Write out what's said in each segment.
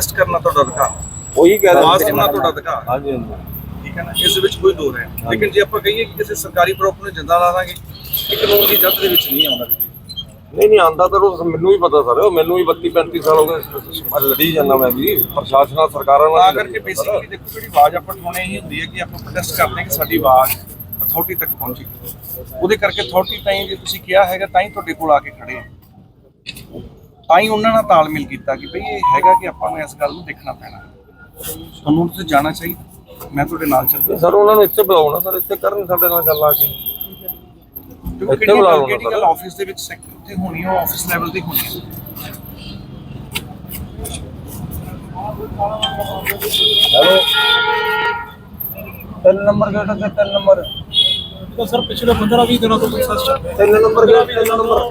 Protest ਕਰਨਾ ਤੁਹਾਡਾ ਅਧਿਕਾਰ। ਉਹੀ ਕਹਿ ਆਵਾਜ਼ ਰਹੇ ਸੁਣਨਾ ਤੁਹਾਡਾ ਅਧਿਕਾਰ। ਹਾਂਜੀ ਹਾਂਜੀ। ਠੀਕ ਹੈ ਨਾ? ਇਸ ਵਿੱਚ ਕੋਈ ਦੋ ਹੈ ਲੇਕਿਨ ਜੇ ਆਪਾਂ ਕਹੀਏ ਕਿ ਕਿਸੇ ਸਰਕਾਰੀ ਪ੍ਰੋਪਰਟੀ ਨੂੰ ਜਿੰਦਾ ਲਾ ਦਾਂਗੇ ਇਹ ਕਾਨੂੰਨ ਦੀ ਜੱਦ ਦੇ ਵਿੱਚ ਨਹੀਂ ਆਉਂਦਾ ਵੀ ਨਹੀਂ ਨਹੀਂ ਆਂਦਾ ਤਾਂ ਉਹ ਮੈਨੂੰ ਵੀ ਪਤਾ ਸਰ ਮੈਨੂੰ ਵੀ 32 35 ਸਾਲ ਹੋ ਗਏ ਲੜੀ ਜਾਂਦਾ ਮੈਂ ਵੀ। ਪ੍ਰਸ਼ਾਸਨਾਂ ਸਰਕਾਰਾਂ ਤਾਂ ਨਾਲ ਕਰਕੇ ਬੇਸਿਕਲੀ ਦੇਖੋ ਜਿਹੜੀ ਆਵਾਜ਼ ਆਪਾਂ ਉਠਾਉਣੀ ਇਹੀ ਹੁੰਦੀ ਹੈ ਕਿ ਆਪਾਂ ਪ੍ਰੋਟੈਸਟ ਕਰਦੇ ਹਾਂ ਕਿ ਸਾਡੀ ਆਵਾਜ਼ ਅਥਾਰਟੀ ਤੱਕ ਪਹੁੰਚੇ। ਉਹਦੇ ਕਰਕੇ ਅਥਾਰਟੀ ਤਾਂ ਹੀ ਜੇ ਤੁਸੀਂ ਕਿਹਾ ਹੈਗਾ ਤਾਂ ਹੀ ਤੁਹਾਡੇ ਕੋਲ ਆ ਕੇ ਖੜੇ ਆ। ਤਾਂ ਹੀ ਉਹਨਾਂ ਨਾਲ ਤਾਲਮੇਲ ਕੀਤਾ ਕਿ ਭਈ ਇਹ ਹੈਗਾ ਕਿ ਆਪਾਂ ਨੂੰ ਇਸ ਗੱਲ ਨੂੰ ਦੇਖਣਾ ਪੈਣਾ। ਤੁਹਾਨੂੰ ਤੇ ਜਾਣਾ ਚਾਹੀਦਾ। ਮੈਂ ਤੁਹਾਡੇ ਨਾਲ ਚੱਲਦਾ। ਸਰ ਉਹਨਾਂ ਨੂੰ ਇੱਥੇ ਬੁਲਾਓ ਨਾ ਸਰ ਇੱਥੇ ਕਰਨ ਸਾਡੇ ਨਾਲ ਗੱਲ ਆ ਜੀ ਇੱਥੇ ਬੁਲਾ ਲਓ ਨਾ ਸਰ। ਆਫਿਸ ਦੇ ਵਿੱਚ ਸੈਕਟਰ ਤੇ ਹੋਣੀ ਹੈ ਆਫਿਸ ਲੈਵਲ ਤੇ ਹੋਣੀ ਹੈ ਹੈਲੋ। ਤਿੰਨ ਨੰਬਰ ਗੇਟ ਤੇ ਤਿੰਨ ਨੰਬਰ। ਤਾਂ ਸਰ ਪਿਛਲੇ 15 20 ਦਿਨਾਂ ਤੋਂ ਪ੍ਰੋਸੈਸ ਚੱਲ ਰਿਹਾ। ਤਿੰਨ ਨੰਬਰ ਗੇਟ ਤਿੰਨ ਨੰਬਰ।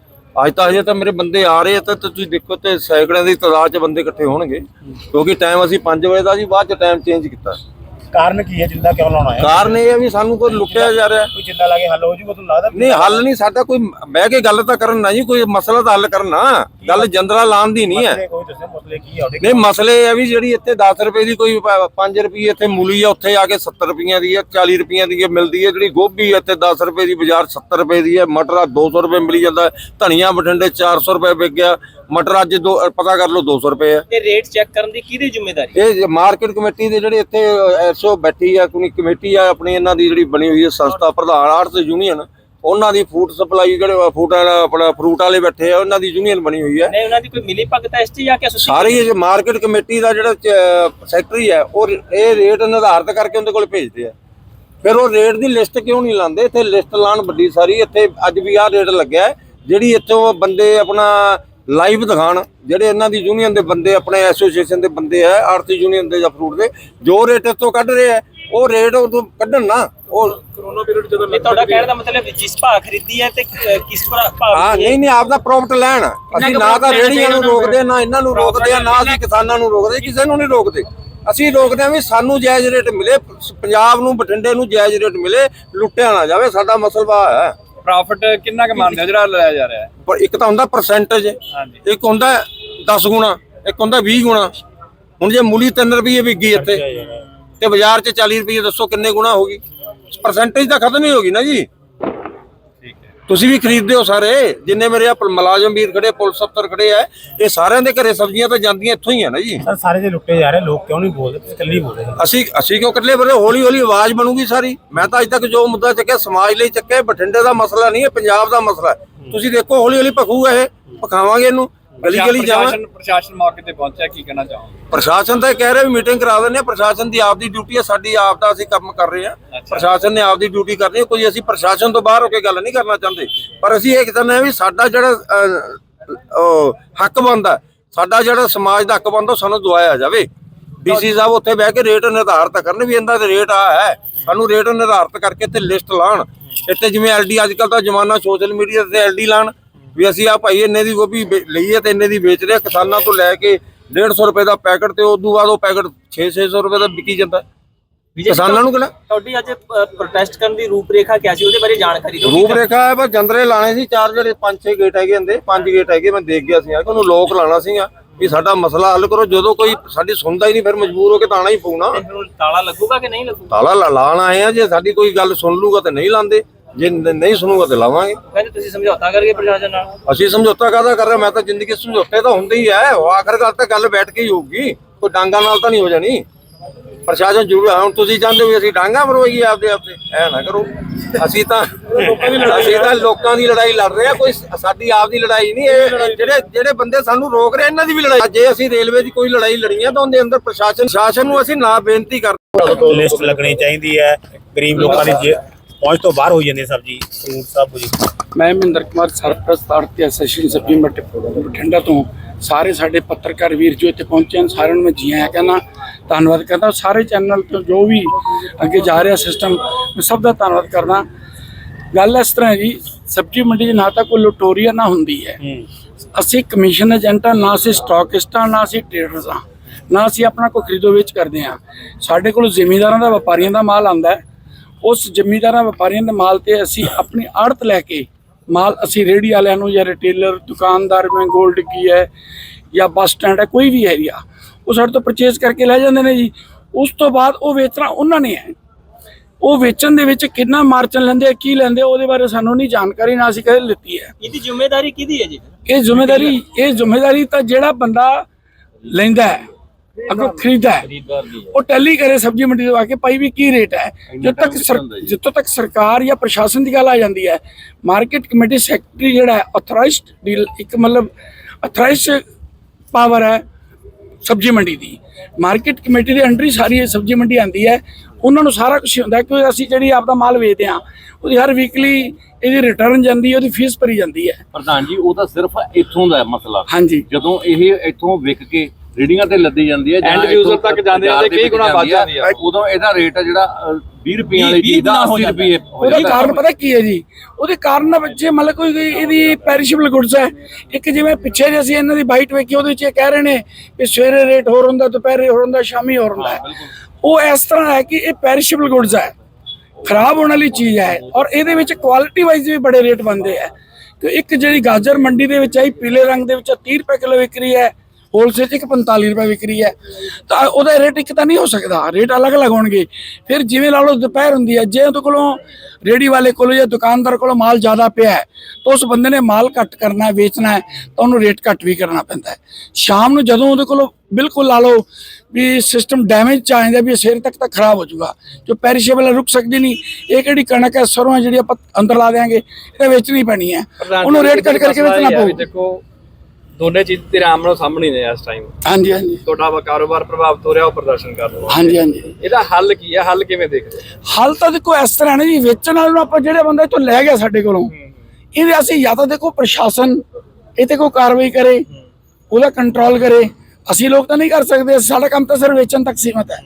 ਅੱਜ ਤਾਂ ਹਜੇ ਤਾਂ ਮੇਰੇ ਬੰਦੇ ਆ ਰਹੇ ਆ, ਤਾਂ ਤੁਸੀਂ ਦੇਖੋ ਤੇ ਸੈਂਕੜਿਆਂ ਦੀ ਤਾਦਾਦ 'ਚ ਬੰਦੇ ਇਕੱਠੇ ਹੋਣਗੇ, ਕਿਉਂਕਿ ਟਾਈਮ ਅਸੀਂ 5 ਵਜੇ ਦਾ ਜੀ, ਬਾਅਦ 'ਚ ਟਾਈਮ ਚੇਂਜ ਕੀਤਾ। ਕਾਰਨ ਕੀ ਹੈ ਜਿੰਦਾ ਕਿਉਂ ਲਾਉਣਾ ਹੈ? ਕਾਰਨ ਇਹ ਹੈ ਵੀ ਸਾਨੂੰ ਕੋਈ ਲੁੱਟਿਆ ਜਾ ਰਿਹਾ। ਕੋਈ ਜਿੰਦਾ ਲਾ ਕੇ ਹੱਲ ਹੋ ਜੂਗਾ ਤੁਹਾਨੂੰ ਲੱਗਦਾ ਨਹੀਂ ਹੱਲ ਨਹੀਂ ਸਾਡਾ ਕੋਈ ਬਹਿ ਕੇ ਗੱਲ ਤਾਂ ਕਰਨ ਨਾ ਜੀ ਕੋਈ ਮਸਲਾ ਤਾਂ ਹੱਲ ਕਰਨਾ ਗੱਲ ਜੰਦਰਾ ਲਾਉਣ ਦੀ ਨਹੀਂ ਹੈ। ਮਸਲੇ ਕੋਈ ਦੱਸੋ ਮਸਲੇ ਕੀ ਹੈ ਨਹੀਂ ਮਸਲੇ ਇਹ ਵੀ ਜਿਹੜੀ ਇੱਥੇ 10 ਰੁਪਏ ਦੀ ਕੋਈ 5 ਰੁਪਏ ਇੱਥੇ ਮੂਲੀ ਆ ਉੱਥੇ ਆ ਕੇ 70 ਰੁਪਈਆਂ ਦੀ ਹੈ 40 ਰੁਪਈਆਂ ਦੀ ਹੈ ਮਿਲਦੀ ਹੈ ਜਿਹੜੀ ਗੋਭੀ ਇੱਥੇ 10 ਰੁਪਏ ਦੀ ਬਾਜ਼ਾਰ 70 ਰੁਪਏ ਦੀ ਹੈ ਮਟਰ ਆ 200 ਰੁਪਏ ਮਿਲੀ ਜਾਂਦਾ ਹੈ। ਧਨੀਆ ਬਠਿੰਡੇ 400 ਰੁਪਏ ਵਿਕ ਗਿਆ ਮਟਰ ਅੱਜ ਦੋ ਪਤਾ ਕਰ ਲਓ 200 ਰੁਪਏ ਹੈ ਇਹ ਰੇਟ ਚੈੱਕ ਕਰਨ ਦੀ ਕਿਹਦੀ ਜ਼ਿੰਮੇਵਾਰੀ? ਇਹ ਮਾਰਕੀਟ ਕਮੇਟੀ ਦੇ ਜਿਹੜੇ ਇੱਥੇ ਐਸਓ ਬੈਠੀ ਆ ਕੋਈ ਕਮੇਟੀ ਆ ਆਪਣੀ ਇਹਨਾਂ ਦੀ ਜਿਹੜੀ ਬਣੀ ਹੋਈ ਹੈ ਸੰਸਥਾ ਪ੍ਰਧਾਨ ਆੜਤ ਯੂਨੀਅਨ ਉਹਨਾਂ ਦੀ ਫੂਡ ਸਪਲਾਈ ਜਿਹੜੇ ਫੂਡ ਆਪਣਾ ਫਰੂਟ ਵਾਲੇ ਬੈਠੇ ਆ ਉਹਨਾਂ ਦੀ ਯੂਨੀਅਨ ਬਣੀ ਹੋਈ ਹੈ ਨਹੀਂ ਉਹਨਾਂ ਦੀ ਕੋਈ ਮਿਲੀ ਭਗਤ ਇਸ 'ਚ ਜਾਂ ਕਿ ਸਾਰੇ ਇਹ ਮਾਰਕੀਟ ਕਮੇਟੀ ਦਾ ਜਿਹੜਾ ਸੈਕਟਰੀ ਹੈ ਉਹ ਇਹ ਰੇਟ ਨਿਰਧਾਰਿਤ ਕਰਕੇ ਉਹਦੇ ਕੋਲ ਭੇਜਦੇ ਆ। ਫਿਰ ਉਹ ਰੇਟ ਦੀ ਲਿਸਟ ਕਿਉਂ ਨਹੀਂ ਲਾਉਂਦੇ? ਇੱਥੇ ਲਿਸਟ ਲਾਣ ਵੱਡੀ ਸਾਰੀ ਇੱਥੇ ਅੱਜ ਵੀ ਆਹ ਰੇਟ ਲੱਗਿਆ। ਜਿਹੜੀ ਇੱਥੋਂ ਬੰਦੇ ਆਪਣਾ ਲਾਈਵ ਦਿਖਾਣ। ਜਿਹੜੇ ਇਹਨਾਂ ਦੀ ਯੂਨੀਅਨ ਦੇ ਬੰਦੇ ਆਪਣੇ ਐਸੋਸੀਏਸ਼ਨ ਦੇ ਬੰਦੇ ਆ ਆਰਤੀ ਯੂਨੀਅਨ ਦੇ ਜਾਂ ਫਰੂਟ ਦੇ ਜੋ ਰੇਟ ਇੱਥੋਂ ਕੱਢ ਰਹੇ ਆ ਉਹ ਰੇਟ ਉਦੋਂ ਕੱਢਣ ਨਾ। ਉਹ ਕੋਰੋਨਾ ਪੀਰੀਅਡ ਜਦੋਂ ਇਹ ਤੁਹਾਡਾ ਕਹਿਣ ਦਾ ਮਤਲਬ ਹੈ ਜਿਸ ਭਾਅ ਖਰੀਦੀ ਹੈ ਤੇ ਕਿਸ ਭਾਅ ਹਾਂ ਨਹੀਂ ਨਹੀਂ ਆਪਦਾ ਪ੍ਰੋਫਿਟ ਲੈਣ। ਅਸੀਂ ਨਾ ਤਾਂ ਰੇੜੀਆਂ ਨੂੰ ਰੋਕਦੇ ਨਾ ਇਹਨਾਂ ਨੂੰ ਰੋਕਦੇ ਆ ਨਾ ਅਸੀਂ ਕਿਸਾਨਾਂ ਨੂੰ ਰੋਕਦੇ ਕਿਸੇ ਨੂੰ ਨਹੀਂ ਰੋਕਦੇ। ਅਸੀਂ ਰੋਕਦੇ ਆ ਵੀ ਸਾਨੂੰ ਜਾਇਜ਼ ਰੇਟ ਮਿਲੇ ਪੰਜਾਬ ਨੂੰ ਬਠਿੰਡੇ ਨੂੰ ਜਾਇਜ਼ ਰੇਟ ਮਿਲੇ ਲੁੱਟਿਆ ਨਾ ਜਾਵੇ ਸਾਡਾ ਮਸਲਾ ਹੈ ਪ੍ਰੋਫਿਟ ਕਿੰਨਾ ਕੁ ਮੰਨਦੇ ਹੋ? ਜਿਹੜਾ ਲਾਇਆ ਜਾ ਰਿਹਾ ਹੈ। ਪਰ ਇੱਕ ਤਾਂ ਹੁੰਦਾ ਪਰਸੈਂਟੇਜ ਹਾਂਜੀ। ਇੱਕ ਹੁੰਦਾ 10 ਗੁਣਾ ਇੱਕ ਹੁੰਦਾ 20 ਗੁਣਾ। ਹੁਣ ਜੇ ਮੂਲੀ 3 ਰੁਪਏ ਵਿਕੀ ਇੱਥੇ ਤੇ ਬਾਜ਼ਾਰ 'ਚ 40 ਰੁਪਏ ਦੱਸੋ ਕਿੰਨੇ ਗੁਣਾ ਹੋਗੀ ਪਰਸੈਂਟੇਜ ਤਾਂ ਖਤਮ ਹੀ ਹੋਗੀ ਨਾ ਜੀ। ਤੁਸੀਂ ਵੀ ਖਰੀਦਦੇ ਹੋ ਸਾਰੇ? ਜਿੰਨੇ ਮੇਰੇ ਆ ਮੁਲਾਜ਼ਮ ਵੀਰ ਖੜੇ ਪੁਲਿਸ ਅਫਸਰ ਖੜੇ ਆ ਇਹ ਸਾਰਿਆਂ ਦੇ ਘਰੇ ਸਬਜ਼ੀਆਂ ਤਾਂ ਜਾਂਦੀਆਂ ਇੱਥੋਂ ਹੀ ਆ ਨਾ ਜੀ? ਸਰ ਸਾਰੇ ਜੇ ਲੁੱਟੇ ਜਾ ਰਹੇ ਲੋਕ ਕਿਉਂ ਨਹੀਂ ਬੋਲਦੇ? ਤੁਸੀਂ ਇਕੱਲੇ ਹੀ ਬੋਲਦੇ ਅਸੀਂ ਅਸੀਂ ਕਿਉਂ ਇਕੱਲੇ ਬਰੇ ਹੌਲੀ ਹੌਲੀ ਆਵਾਜ਼ ਬਣੂਗੀ ਸਾਰੀ। ਮੈਂ ਤਾਂ ਅੱਜ ਤੱਕ ਜੋ ਮੁੱਦਾ ਚੱਕਿਆ ਸਮਾਜ ਲਈ ਚੱਕਿਆ ਬਠਿੰਡੇ ਦਾ ਮਸਲਾ ਨਹੀਂ ਹੈ ਪੰਜਾਬ ਦਾ ਮਸਲਾ ਤੁਸੀਂ ਦੇਖੋ ਹੌਲੀ ਹੌਲੀ ਭਖੂਗਾ ਇਹ ਪਖਾਵਾਂਗੇ ਇਹਨੂੰ। ਗਲੀ ਗਲੀ ਜਾਵਾਂ। ਪ੍ਰਸ਼ਾਸਨ ਪ੍ਰਸ਼ਾਸਨ ਮੌਕੇ ਤੇ ਪਹੁੰਚਿਆ ਕੀ ਕਹਿਣਾ ਚਾਹੋਗੇ? ਪ੍ਰਸ਼ਾਸਨ ਤਾਂ ਇਹ ਕਹਿ ਰਿਹਾ ਵੀ ਮੀਟਿੰਗ ਕਰਾ ਦਿੰਦੇ ਆ ਪ੍ਰਸ਼ਾਸਨ ਦੀ ਆਪਦੀ ਡਿਊਟੀ ਹੈ ਸਾਡੀ ਆਪ ਦਾ ਅਸੀਂ ਕੰਮ ਕਰ ਰਹੇ ਹਾਂ। ਪ੍ਰਸ਼ਾਸਨ ਨੇ ਆਪਦੀ ਡਿਊਟੀ ਕਰਨੀ ਹੈ। ਕੋਈ ਅਸੀਂ ਪ੍ਰਸ਼ਾਸਨ ਤੋਂ ਬਾਹਰ ਹੋ ਕੇ ਗੱਲ ਨਹੀਂ ਕਰਨਾ ਚਾਹੁੰਦੇ। ਪਰ ਅਸੀਂ ਇਹ ਕਹਿੰਦੇ ਹਾਂ ਵੀ ਸਾਡਾ ਜਿਹੜਾ ਅਹ, ਹੱਕ ਬਣਦਾ ਸਾਡਾ ਜਿਹੜਾ ਸਮਾਜ ਦਾ ਹੱਕ ਬਣਦਾ ਉਹ ਸਾਨੂੰ ਦਵਾਇਆ ਜਾਵੇ। ਡੀਸੀ ਸਾਹਿਬ ਉੱਥੇ ਬਹਿ ਕੇ ਰੇਟ ਨਿਰਧਾਰਤ ਕਰਨ ਵੀ ਇਹਦਾ ਤੇ ਰੇਟ ਆ ਹੈ। ਸਾਨੂੰ ਰੇਟ ਨਿਰਧਾਰਤ ਕਰਕੇ ਤੇ ਲਿਸਟ ਲਾਣ ਇੱਥੇ ਜਿਵੇਂ ਐਲਡੀ ਅੱਜ ਕੱਲ ਦਾ ਜ਼ਮਾਨਾ ਸੋਸ਼ਲ ਮੀਡੀਆ ਤੇ ਐਲਡੀ ਲਾਣ ਵੀ ਅਸੀਂ ਆ ਭਾਈ ਇੰਨੇ ਦੀ ਗੋਭੀ ਲਈ ਹੈ ਤੇ ਇੰਨੇ ਦੀ ਵੇਚ ਰਹੇ। ਕਿਸਾਨਾਂ ਤੋਂ ਲੈ ਕੇ 150 ਰੁਪਏ ਦਾ ਪੈਕਟ ਤੇ ਉਦੋਂ ਬਾਅਦ ਉਹ ਪੈਕਟ 6-600 ਰੁਪਏ ਦਾ ਵਿਕੀ ਜਾਂਦਾ। ਕਿਸਾਨਾਂ ਨੂੰ ਕਿਹੜਾ? ਤੁਹਾਡੀ ਅੱਜ ਪ੍ਰੋਟੈਸਟ ਕਰਨ ਦੀ ਰੂਪਰੇਖਾ ਕਿਆ ਸੀ? ਉਹਦੇ ਬਾਰੇ ਜਾਣਕਾਰੀ ਦਿਓ। ਰੂਪ ਰੇਖਾ ਹੈ ਬਸ ਜੰਦਰੇ ਲਾਣੇ ਸੀ ਚਾਰ ਜਿਹੜੇ ਪੰਜ ਛੇ ਗੇਟ ਹੈਗੇ ਹੁੰਦੇ ਪੰਜ ਗੇਟ ਹੈਗੇ ਮੈਂ ਦੇਖ ਗਿਆ ਸੀ ਕਿ ਉਹਨੂੰ ਲੋਕ ਲਾਣਾ ਸੀਗਾ ਵੀ ਸਾਡਾ ਮਸਲਾ ਹੱਲ ਕਰੋ ਜਦੋਂ ਕੋਈ ਸਾਡੀ ਸੁਣਦਾ ਹੀ ਨਹੀਂ ਫਿਰ ਮਜਬੂਰ ਹੋ ਕੇ ਤਾਣਾ ਹੀ ਪਊਣਾ ਤਾਲਾ ਲੱਗੂਗਾ ਕਿ ਨਹੀਂ ਲੱਗੂਗਾ? ਤਾਲਾ ਲਾਣ ਆਏ ਆ ਜੇ ਸਾਡੀ ਕੋਈ ਗੱਲ ਸੁਣ ਲੂਗਾ ਤੇ ਨਹੀਂ ਲਾਂਦੇ ਜੇ ਨ- ਨਹੀਂ ਸੁਣੂਗਾ ਤੇ ਲਾਵਾਂਗੇ। ਕਹਿੰਦੇ ਤੁਸੀਂ ਸਮਝੌਤਾ ਕਰਕੇ ਪ੍ਰਸ਼ਾਸਨ ਨਾਲ। ਅਸੀਂ ਸਮਝੌਤਾ ਕਾਹਦਾ ਕਰ ਰਹੇ ਮੈਂ ਤਾਂ ਜ਼ਿੰਦਗੀ 'ਚ ਸਮਝੌਤੇ ਤਾਂ ਹੁੰਦੇ ਹੀ ਐ ਉਹ ਆਖਰ ਗੱਲ ਤਾਂ ਗੱਲ ਬੈਠ ਕੇ ਹੀ ਹੋਊਗੀ। ਕੋਈ ਡਾਂਗਾ ਨਾਲ ਤਾਂ ਨਹੀਂ ਹੋ ਜਾਣੀ। ਪ੍ਰਸ਼ਾਸਨ ਜ਼ਰੂਰ ਹੁਣ ਤੁਸੀਂ ਚਾਹੁੰਦੇ ਹੋ ਵੀ ਅਸੀਂ ਡਾਂਗਾ ਮਰਵਾਈਏ ਆਪਦੇ ਆਪਦੇ ਐ ਨਾ ਕਰੋ। ਅਸੀਂ ਤਾਂ ਅਸੀਂ ਤਾਂ ਲੋਕਾਂ ਦੀ ਲੜਾਈ ਲੜ ਰਹੇ ਆ ਕੋਈ ਸਾਡੀ ਆਪ ਦੀ ਲੜਾਈ ਨਹੀਂ। ਇਹ ਜਿਹੜੇ ਜਿਹੜੇ ਬੰਦੇ ਸਾਨੂੰ ਰੋਕ ਰਹੇ ਇਹਨਾਂ ਦੀ ਵੀ ਲੜਾਈ। ਜੇ ਅਸੀਂ ਰੇਲਵੇ ਦੀ ਕੋਈ ਲੜਾਈ ਲੜੀ ਆ ਤਾਂ ਉਹਦੇ ਅੰਦਰ ਪ੍ਰਸ਼ਾਸਨ ਸ਼ਾਸਨ ਨੂੰ ਅਸੀਂ ਨਾ ਬੇਨਤੀ ਕਰਦੇ ਲਿਸਟ ਲੱਗਣੀ ਚਾਹੀਦੀ ਹੈ। ਗਰੀਬ ਲੋਕਾਂ ਦੀ ਜੇ ਪਹੁੰਚ ਤੋਂ ਬਾਹਰ ਹੋ ਜਾਂਦੀ ਹੈ ਸਬਜ਼ੀ ਫਰੂਟ ਸਭ ਕੁਝ ਮੈਂ ਮਹਿੰਦਰ ਕੁਮਾਰ ਸਰਪ੍ਰਸਤ ਆੜਤੀ ਐਸੋਸੀਏਸ਼ਨ ਸਬਜ਼ੀ ਮੰਡੀ ਬਠਿੰਡਾ ਤੋਂ। ਸਾਰੇ ਸਾਡੇ ਪੱਤਰਕਾਰ ਵੀਰ ਜੋ ਇੱਥੇ ਪਹੁੰਚੇ ਹਨ ਸਾਰਿਆਂ ਨੂੰ ਮੈਂ ਜੀ ਆਇਆਂ ਕਹਿੰਦਾ ਧੰਨਵਾਦ ਕਰਦਾ। ਸਾਰੇ ਚੈਨਲ ਤੋਂ ਜੋ ਵੀ ਅੱਗੇ ਜਾ ਰਿਹਾ ਸਿਸਟਮ ਮੈਂ ਸਭ ਦਾ ਧੰਨਵਾਦ ਕਰਦਾ। ਗੱਲ ਇਸ ਤਰ੍ਹਾਂ ਹੈ ਜੀ ਸਬਜ਼ੀ ਮੰਡੀ 'ਚ ਨਾ ਤਾਂ ਕੋਈ ਲੁਟੋਰੀਆ ਨਾ ਹੁੰਦੀ ਹੈ। ਅਸੀਂ ਕਮਿਸ਼ਨ ਏਜੰਟ ਨਾ ਅਸੀਂ ਸਟਾਕਿਸਟਾਂ ਨਾ ਅਸੀਂ ਟ੍ਰੇਡਰਸ ਨਾ ਅਸੀਂ ਆਪਣਾ ਕੋਈ ਖਰੀਦੋ ਵੇਚ ਕਰਦੇ ਹਾਂ। ਸਾਡੇ ਕੋਲ ਜ਼ਿਮੀਂਦਾਰਾਂ ਦਾ ਵਪਾਰੀਆਂ ਦਾ ਮਾਲ ਆਂਦਾ ਹੈ। ਉਸ ਜ਼ਿਮੀਂਦਾਰਾਂ ਵਪਾਰੀਆਂ ਦੇ ਮਾਲ ਤੇ ਅਸੀਂ ਆਪਣੀ ਆੜਤ ਲੈ ਕੇ ਮਾਲ ਅਸੀਂ ਰੇਹੜੀ ਵਾਲਿਆਂ ਨੂੰ ਜਾਂ ਰਿਟੇਲਰ ਦੁਕਾਨਦਾਰ ਮੈਂ ਗੋਲਡ ਕੀ ਹੈ ਜਾਂ ਬੱਸ ਸਟੈਂਡ ਹੈ ਕੋਈ ਵੀ ਏਰੀਆ ਉਹ ਸਾਡੇ ਤੋਂ ਪਰਚੇਸ ਕਰਕੇ ਲੈ ਜਾਂਦੇ ਨੇ ਜੀ। ਉਸ ਤੋਂ ਬਾਅਦ ਉਹ ਵੇਚਣਾ ਉਹਨਾਂ ਨੇ ਹੈ। ਉਹ ਵੇਚਣ ਦੇ ਵਿੱਚ ਕਿੰਨਾ ਮਾਰਜਨ ਲੈਂਦੇ ਆ ਕੀ ਲੈਂਦੇ ਉਹਦੇ ਬਾਰੇ ਸਾਨੂੰ ਨਹੀਂ ਜਾਣਕਾਰੀ ਨਾ ਅਸੀਂ ਕਦੇ ਲਿੱਤੀ ਹੈ। ਇਹਦੀ ਜ਼ਿੰਮੇਵਾਰੀ ਕਿਹਦੀ ਹੈ ਜੀ? ਇਹ ਜ਼ਿੰਮੇਵਾਰੀ ਇਹ ਜ਼ਿੰਮੇਵਾਰੀ ਤਾਂ ਜਿਹੜਾ ਬੰਦਾ ਲੈਂਦਾ ਹੈ। ਅੱਗੋਂ ਖਰੀਦਦਾ ਹੈ। ਉਹ ਟੈਲੀ ਕਰੇ ਸਬਜ਼ੀ ਮੰਡੀ ਤੋਂ ਆ ਕੇ ਭਾਈ ਵੀ ਕੀ ਰੇਟ ਹੈ? ਜਦ ਤੱਕ ਸਰ- ਜਿੱਥੋਂ ਤੱਕ ਸਰਕਾਰ ਜਾਂ ਪ੍ਰਸ਼ਾਸਨ ਦੀ ਗੱਲ ਆ ਜਾਂਦੀ ਹੈ ਮਾਰਕੀਟ ਕਮੇਟੀ ਸੈਕਟਰੀ ਜਿਹੜਾ ਹੈ ਅਥੋਰਾਈਜ਼ਡ ਡੀਲ ਇੱਕ ਮਤਲਬ ਅਥੋਰਾਈਜ਼ਡ ਪਾਵਰ ਹੈ ਸਬਜ਼ੀ ਮੰਡੀ ਦੀ। ਮਾਰਕੀਟ ਕਮੇਟੀ ਦੇ ਅੰਡਰ ਹੀ ਸਾਰੀ ਇਹ ਸਬਜ਼ੀ ਮੰਡੀ ਆਂਦੀ ਹੈ। ਉਹਨਾਂ ਨੂੰ ਸਾਰਾ ਕੁਝ ਹੁੰਦਾ ਕਿ ਅਸੀਂ ਜਿਹੜੀ ਆਪਦਾ ਮਾਲ ਵੇਚਦੇ ਹਾਂ ਉਹਦੀ ਹਰ ਵੀਕਲੀ ਇਹਦੀ ਰਿਟਰਨ ਜਾਂਦੀ ਹੈ ਉਹਦੀ ਫੀਸ ਭਰੀ ਜਾਂਦੀ ਹੈ। ਪ੍ਰਧਾਨ ਜੀ ਉਹ ਤਾਂ ਸਿਰਫ ਇੱਥੋਂ ਦਾ ਮਸਲਾ। ਹਾਂਜੀ। ਜਦੋਂ ਇਹ ਇੱਥੋਂ ਵਿਕ ਕੇ ਰੇੜੀਆਂ ਤੇ ਲੱਦੀ ਜਾਂਦੀ ਹੈ ਜਾਂ ਇੱਥੋਂ user ਤੱਕ ਜਾਂਦੇ ਆ ਤੇ ਕਈ ਗੁਣਾ ਵੱਧ ਜਾਂਦੀ ਆ। ਉਦੋਂ ਇਹਦਾ ਰੇਟ ਆ ਜਿਹੜਾ ਅ, 20 ਰੁਪਈਆਂ ਵਾਲੀ ਚੀਜ਼ ਦਾ ਗੁਣਾ ਹੋ 80 ਜਾਂਦਾ। ਰੁਪਏ ਹੋ ਉਹਦਾ ਕਾਰਨ ਪਤਾ ਕੀ ਹੈ ਜੀ? ਉਹਦੇ ਕਾਰਨ ਨਾ ਬੱਚੇ ਮਤਲਬ ਕੋਈ ਇਹਦੀ ਪੈਰਿਸ਼ੇਬਲ ਗੁੱਡਸ ਹੈ ਇੱਕ ਜਿਵੇਂ ਪਿੱਛੇ ਜੇ ਅਸੀਂ ਇਹਨਾਂ ਦੀ ਬਾਈਟ ਵੇਖੀ ਉਹਦੇ ਵਿੱਚ ਇਹ ਕਹਿ ਰਹੇ ਨੇ ਕਿ ਸਵੇਰੇ ਰੇਟ ਹੋਰ ਹੁੰਦਾ ਦੁਪਹਿਰੇ ਹੋਰ ਹੁੰਦਾ ਸ਼ਾਮੀ ਹੋਰ ਹੁੰਦਾ ਹੈ। ਉਹ ਇਸ ਤਰ੍ਹਾਂ ਹੈ ਕਿ ਇਹ ਪੈਰਿਸ਼ੇਬਲ ਗੁੱਡਸ ਹੈ ਖਰਾਬ ਹੋਣ ਵਾਲੀ ਚੀਜ਼ ਹੈ ਔਰ ਇਹਦੇ ਵਿੱਚ ਕੁਆਲਿਟੀ ਵਾਈਜ਼ ਵੀ ਬੜੇ ਰੇਟ ਬੰਦੇ ਹੈ। ਕਿ ਇੱਕ ਜਿਹੜੀ ਗਾਜਰ ਮੰਡੀ ਦੇ ਵਿੱਚ ਆਈ ਪੀਲੇ ਰੰਗ ਦੇ ਵਿੱਚ 30 ਰੁਪਏ ਕਿਲੋ ਵਿਕ ਰਹੀ ਹੈ ਹੋਲਸੇਲ 'ਚ ਇੱਕ 45 ਰੁਪਏ ਵਿਕ ਰਹੀ ਹੈ ਤਾਂ ਉਹਦਾ ਰੇਟ ਇੱਕ ਤਾਂ ਨਹੀਂ ਹੋ ਸਕਦਾ ਰੇਟ ਅਲੱਗ-ਅਲੱਗ ਹੋਣਗੇ। ਫਿਰ ਜਿਵੇਂ ਲਾ ਲਓ ਦੁਪਹਿਰ ਹੁੰਦੀ ਹੈ ਜੇ ਉਹਦੇ ਕੋਲੋਂ ਰੇੜੀ ਵਾਲੇ ਕੋਲੋਂ ਜਾਂ ਦੁਕਾਨਦਾਰ ਕੋਲੋਂ ਮਾਲ ਜ਼ਿਆਦਾ ਪਿਆ ਹੈ ਤਾਂ ਉਸ ਬੰਦੇ ਨੇ ਮਾਲ ਘੱਟ ਕਰਨਾ ਹੈ ਵੇਚਣਾ ਹੈ ਤਾਂ ਉਹਨੂੰ ਰੇਟ ਘੱਟ ਵੀ ਕਰਨਾ ਪੈਂਦਾ ਹੈ। ਸ਼ਾਮ ਨੂੰ ਜਦੋਂ ਉਹਦੇ ਕੋਲੋਂ ਬਿਲਕੁਲ ਲਾ ਲਓ ਵੀ ਸਿਸਟਮ ਡੈਮੇਜ ਚ ਆ ਜਾਂਦਾ ਵੀ ਸਵੇਰ ਤੱਕ ਤਾਂ ਖਰਾਬ ਹੋ ਜਾਊਗਾ ਜੋ ਪੈਰੀਸ਼ੇਬਲ ਰੁਕ ਸਕਦੀ ਨਹੀਂ ਇਹ ਕਿਹੜੀ ਕਣਕ ਹੈ ਸਰੋਂ ਜਿਹੜੀ ਆਪਾਂ ਅੰਦਰ ਲਾ ਦੇਾਂਗੇ ਇਹ ਵੇਚਣੀ ਪੈਣੀ ਹੈ। ਉਹਨੂੰ ਰੇਟ ਕੱਟ ਕਰਕੇ ਵੇਚਣਾ ਪਊ। ਦੇਖੋ ਦੋਨੇ ਚੀਜ਼ ਤੇਰੇ ਆਮਣੋ ਸਾਹਮਣੇ ਨੇ ਇਸ ਟਾਈਮ ਹਾਂਜੀ ਹਾਂਜੀ। ਤੁਹਾਡਾ ਵਾ ਕਾਰੋਬਾਰ ਪ੍ਰਭਾਵਿਤ ਹੋ ਰਿਹਾ ਉਹ ਪ੍ਰਦਰਸ਼ਨ ਕਰ ਲਓ ਹਾਂਜੀ ਹਾਂਜੀ। ਇਹਦਾ ਹੱਲ ਕੀ ਹੈ? ਹੱਲ ਕਿਵੇਂ ਦੇਖਦੇ? ਹਾਲ ਤਾਂ ਦੇਖੋ ਇਸ ਤਰ੍ਹਾਂ ਨੇ ਜੀ ਵੇਚਣ ਵਾਲੇ ਨੂੰ ਆਪਾਂ ਜਿਹੜੇ ਬੰਦੇ ਤੋਂ ਲੈ ਗਿਆ ਸਾਡੇ ਕੋਲੋਂ ਇਹਦੇ ਅਸੀਂ ਜਾਂ ਤਾਂ ਦੇਖੋ ਪ੍ਰਸ਼ਾਸਨ ਇਹ ਤੇ ਕੋਈ ਕਾਰਵਾਈ ਕਰੇ ਉਹਦਾ ਕੰਟਰੋਲ ਕਰੇ। ਅਸੀਂ ਲੋਕ ਤਾਂ ਨਹੀਂ ਕਰ ਸਕਦੇ ਸਾਡਾ ਕੰਮ ਤਾਂ ਸਿਰਫ ਵੇਚਣ ਤੱਕ ਸੀਮਤ ਹੈ।